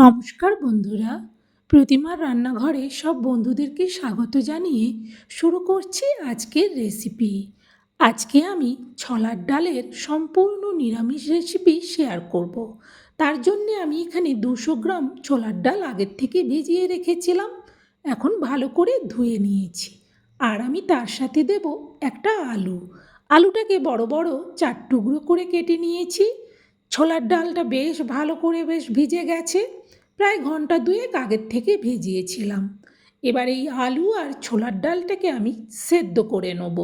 নমস্কার বন্ধুরা। প্রতিমার রান্নাঘরে সব বন্ধুদেরকে স্বাগত জানিয়ে শুরু করছি আজকের রেসিপি। আজকে আমি ছলার ডালের সম্পূর্ণ নিরামিষ রেসিপি শেয়ার করব। তার জন্যে আমি এখানে দুশো গ্রাম ছোলার ডাল আগের থেকে ভিজিয়ে রেখেছিলাম। এখন ভালো করে ধুয়ে নিয়েছি। আর আমি তার সাথে দেব একটা আলু। আলুটাকে বড় বড় চার টুকরো করে কেটে নিয়েছি। ছোলার ডালটা বেশ ভালো করে বেশ ভিজে গেছে। প্রায় ঘণ্টা দুয়েক আগের থেকে ভিজিয়েছিলাম। এবার এই আলু আর ছোলার ডালটাকে আমি সেদ্ধ করে নেব।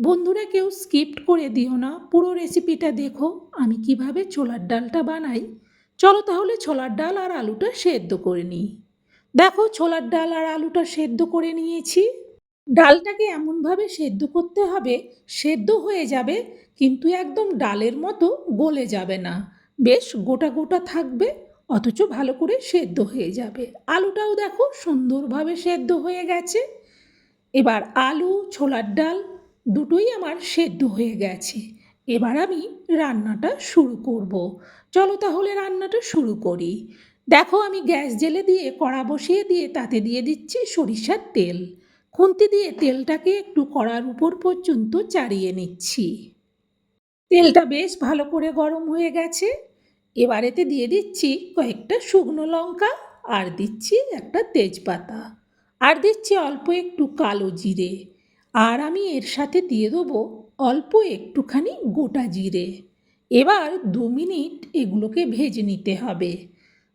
বন্ধুরা, কেউ স্কিপ্ট করে দিও না। পুরো রেসিপিটা দেখো, আমি কীভাবে ছোলার ডালটা বানাই। চলো তাহলে ছোলার ডাল আর আলুটা সেদ্ধ করে নিই। দেখো, ছোলার ডাল আর আলুটা সেদ্ধ করে নিয়েছি। ডালটাকে এমনভাবে সেদ্ধ করতে হবে, সেদ্ধ হয়ে যাবে, কিন্তু একদম ডালের মতো গলে যাবে না। বেশ গোটা গোটা থাকবে, অথচ ভালো করে সেদ্ধ হয়ে যাবে। আলুটাও দেখো সুন্দরভাবে সেদ্ধ হয়ে গেছে। এবার আলু, ছোলার ডাল দুটোই আমার সেদ্ধ হয়ে গেছে। এবার আমি রান্নাটা শুরু করব। চলো তাহলে রান্নাটা শুরু করি। দেখো আমি গ্যাস জেলে দিয়ে কড়া বসিয়ে দিয়ে তাতে দিয়ে দিচ্ছি সরিষার তেল। খুন্তি দিয়ে তেলটাকে একটু কড়ার উপর পর্যন্ত চাড়িয়ে নিচ্ছি। তেলটা বেশ ভালো করে গরম হয়ে গেছে। এবারেতে দিয়ে দিচ্ছি কয়েকটা শুকনো লঙ্কা আর দিচ্ছি একটা তেজপাতা। আর দিচ্ছি অল্প একটু কালো জিরে। আর আমি এর সাথে দিয়ে দেবো অল্প একটুখানি গোটা জিরে। এবার দু মিনিট এগুলোকে ভেজে নিতে হবে।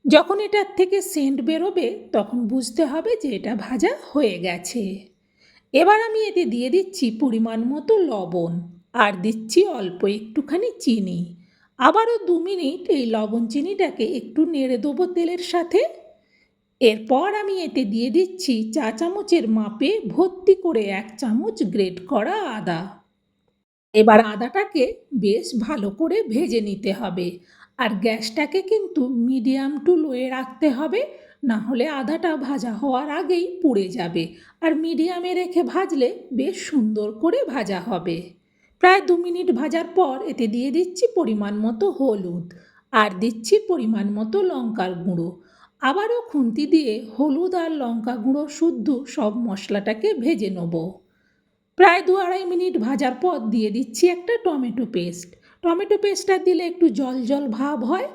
যখন এটার থেকে সেন্ট বেরোবে, তখন বুঝতে হবে যে এটা ভাজা হয়ে গেছে। এবার আমি এতে দিয়ে দিচ্ছি পরিমাণ মতো লবণ, আর দিচ্ছি অল্প একটুখানি চিনি। আবারও দু মিনিট এই লবণ চিনিটাকে একটু নেড়ে দেবো তেলের সাথে। এরপর আমি এতে দিয়ে দিচ্ছি চা চামচের মাপে ভর্তি করে এক চামচ গ্রেট করা আদা। এবার আদাটাকে বেশ ভালো করে ভেজে নিতে হবে। আর গ্যাসটাকে কিন্তু মিডিয়াম টু লোয়ে রাখতে হবে না হলে আদাটা ভাজা হওয়ার আগেই পুড়ে যাবে। আর মিডিয়ামে রেখে ভাজলে বেশ সুন্দর করে ভাজা হবে। প্রায় দু মিনিট ভাজার পর এতে দিয়ে দিচ্ছি পরিমাণ মতো হলুদ, আর দিচ্ছি পরিমাণ মতো লঙ্কার গুঁড়ো। আবারও খুন্তি দিয়ে হলুদ আর লঙ্কা গুঁড়ো শুদ্ধ সব মশলাটাকে ভেজে নেব। প্রায় দু আড়াই মিনিট ভাজার পর দিয়ে দিচ্ছি একটা টমেটো পেস্ট। টমেটো পেস্টটা দিলে একটু জল জল ভাব হয়,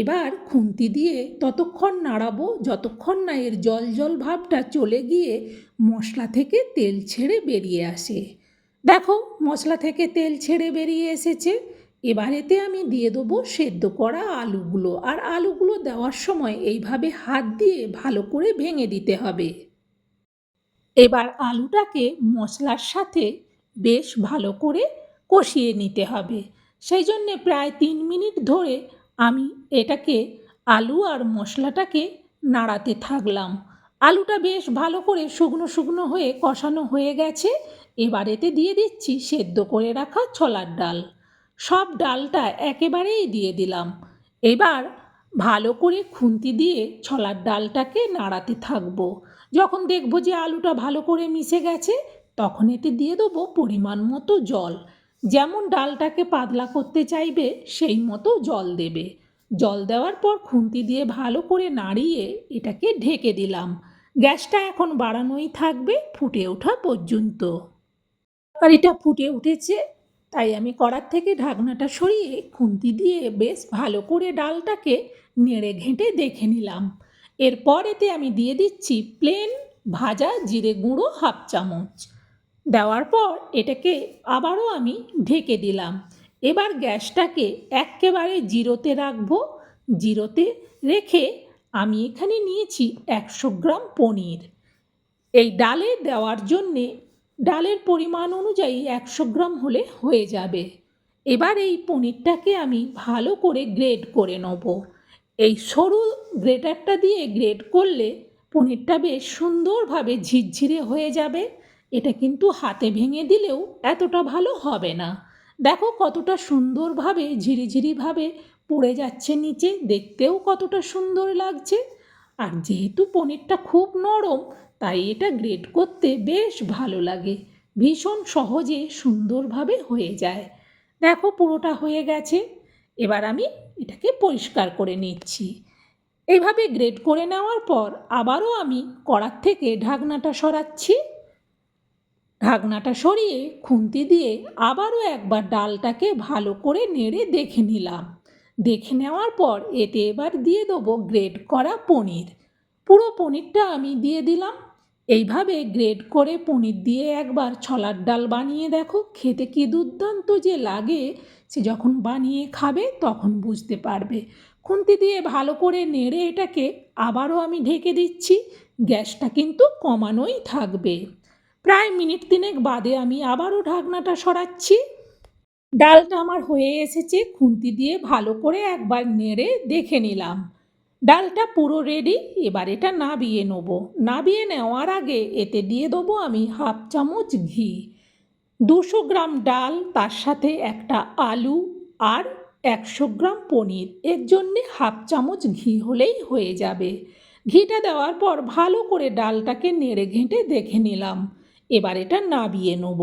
এবার খুন্তি দিয়ে ততক্ষণ নাড়াবো, যতক্ষণ না এর জল জল ভাবটা চলে গিয়ে মশলা থেকে তেল ছেড়ে বেরিয়ে আসে। দেখো, মশলা থেকে তেল ছেড়ে বেরিয়ে এসেছে। এবার এতে আমি দিয়ে দেবো সেদ্ধ করা আলুগুলো, আর আলুগুলো দেওয়ার সময় এইভাবে হাত দিয়ে ভালো করে ভেঙে দিতে হবে। এবার আলুটাকে মশলার সাথে বেশ ভালো করে কষিয়ে নিতে হবে। সেই জন্যে প্রায় তিন মিনিট ধরে আমি এটাকে, আলু আর মশলাটাকে নাড়াতে থাকলাম। আলুটা বেশ ভালো করে শুকনো শুকনো হয়ে কষানো হয়ে গেছে। এবার এতে দিয়ে দিচ্ছি সেদ্ধ করে রাখা ছোলার ডাল। সব ডালটা একেবারেই দিয়ে দিলাম। এবার ভালো করে খুন্তি দিয়ে ছলার ডালটাকে নাড়াতে থাকব। যখন দেখব যে আলুটা ভালো করে মিশে গেছে, তখন এতে দিয়ে দেবো পরিমাণ মতো জল। যেমন ডালটাকে পাতলা করতে চাইবে, সেই মতো জল দেবে। জল দেওয়ার পর খুন্তি দিয়ে ভালো করে নাড়িয়ে এটাকে ঢেকে দিলাম। গ্যাসটা এখন বাড়ানোই থাকবে ফুটে ওঠা পর্যন্ত। তরকারিটা ফুটে উঠেছে, তাই আমি কড়ার থেকে ঢাকনাটা সরিয়ে খুন্তি দিয়ে বেশ ভালো করে ডালটাকে নেড়ে ঘেঁটে দেখে নিলাম। এরপর এতে আমি দিয়ে দিচ্ছি প্লেন ভাজা জিরে গুঁড়ো হাফ চামচ। দেওয়ার পর এটাকে আবারও আমি ঢেকে দিলাম। এবার গ্যাসটাকে একেবারে জিরোতে রাখব। জিরোতে রেখে আমি এখানে নিয়েছি একশো গ্রাম পনির। এই ডালে দেওয়ার জন্যে ডালের পরিমাণ অনুযায়ী একশো গ্রাম হলে হয়ে যাবে। এবার এই পনিরটাকে আমি ভালো করে গ্রেড করে নেব। এই সরু গ্রেটারটা দিয়ে গ্রেড করলে পনিরটা বেশ সুন্দরভাবে ঝিরঝিরে হয়ে যাবে। এটা কিন্তু হাতে ভেঙে দিলেও এতটা ভালো হবে না। দেখো কতটা সুন্দরভাবে, ঝিরিঝিরিভাবে পড়ে যাচ্ছে নিচে, দেখতেও কতটা সুন্দর লাগছে। আর যেহেতু পনিরটা খুব নরম, তাই এটা গ্রেড করতে বেশ ভালো লাগে। ভীষণ সহজে সুন্দরভাবে হয়ে যায়। দেখো পুরোটা হয়ে গেছে। এবার আমি এটাকে পরিষ্কার করে নিচ্ছি। এইভাবে গ্রেড করে নেওয়ার পর আবারও আমি কড়ার থেকে ঢাকনাটা সরাচ্ছি। ঢাকনাটা সরিয়ে খুন্তি দিয়ে আবারও একবার ডালটাকে ভালো করে নেড়ে দেখে নিলাম। দেখে নেওয়ার পর এতে এবার দিয়ে দেবো গ্রেড করা পনির। পুরো পনিরটা আমি দিয়ে দিলাম। এইভাবে গ্রেড করে পনির দিয়ে একবার ছলার ডাল বানিয়ে দেখো। খেতে কি দুর্দান্ত যে লাগে, সে যখন বানিয়ে খাবে তখন বুঝতে পারবে। খুন্তি দিয়ে ভালো করে নেড়ে এটাকে আবারও আমি ঢেকে দিচ্ছি। গ্যাসটা কিন্তু কমানোই থাকবে। প্রায় মিনিট তিনেক বাদে আমি আবারও ঢাকনাটা সরাচ্ছি। ডালটা আমার হয়ে এসেছে, খুন্তি দিয়ে ভালো করে একবার নেড়ে দেখে নিলাম। ডালটা পুরো রেডি এবার এটা নাবিয়ে নেব। নাবিয়ে নেওয়ার আগে এতে দিয়ে দেবো আমি হাফ চামচ ঘি। দুশো গ্রাম ডাল, তার সাথে একটা আলু আর একশো গ্রাম পনির। এর জন্যে হাফ চামচ ঘি হলেই হয়ে যাবে। ঘিটা দেওয়ার পর ভালো করে ডালটাকে নেড়ে ঘেঁটে দেখে নিলাম। এবার এটা নাবিয়ে নেব।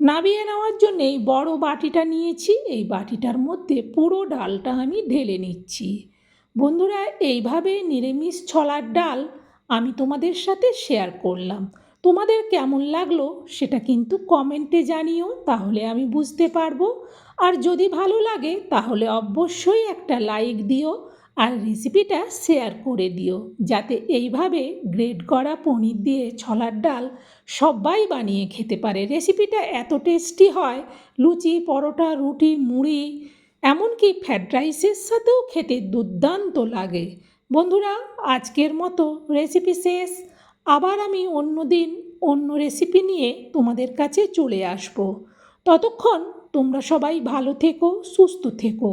নাবিয়ে নেওয়ার জন্য এই বড় বাটিটা নিয়েছি। এই বাটিটার মধ্যে পুরো ডালটা আমি ঢেলে নিচ্ছি। বন্ধুরা, এইভাবে নিরামিষ ছলার ডাল আমি তোমাদের সাথে শেয়ার করলাম। তোমাদের কেমন লাগল সেটা কিন্তু কমেন্টে জানিও, তাহলে আমি বুঝতে পারব। আর যদি ভালো লাগে, তাহলে অবশ্যই একটা লাইক দিও। আর রেসিপিটা শেয়ার করে দিও, যাতে এইভাবে গ্রেড করা পনির দিয়ে ছলার ডাল সবাই বানিয়ে খেতে পারে। রেসিপিটা এত টেস্টি হয়, লুচি, পরোটা, রুটি, মুড়ি, এমনকি ফ্রায়েড রাইসের সাথেও খেতে দুর্দান্ত লাগে। বন্ধুরা, আজকের মতো রেসিপি শেষ। আবার আমি অন্য দিন অন্য রেসিপি নিয়ে তোমাদের কাছে চলে আসব। ততক্ষণ তোমরা সবাই ভালো থেকো, সুস্থ থেকো।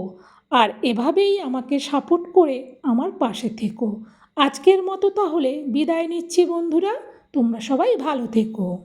আর এভাবেই আমাকে সাপোর্ট করে আমার পাশে থেকো। আজকের মতো তাহলে বিদায় নিচ্ছি বন্ধুরা, তোমরা সবাই ভালো থেকো।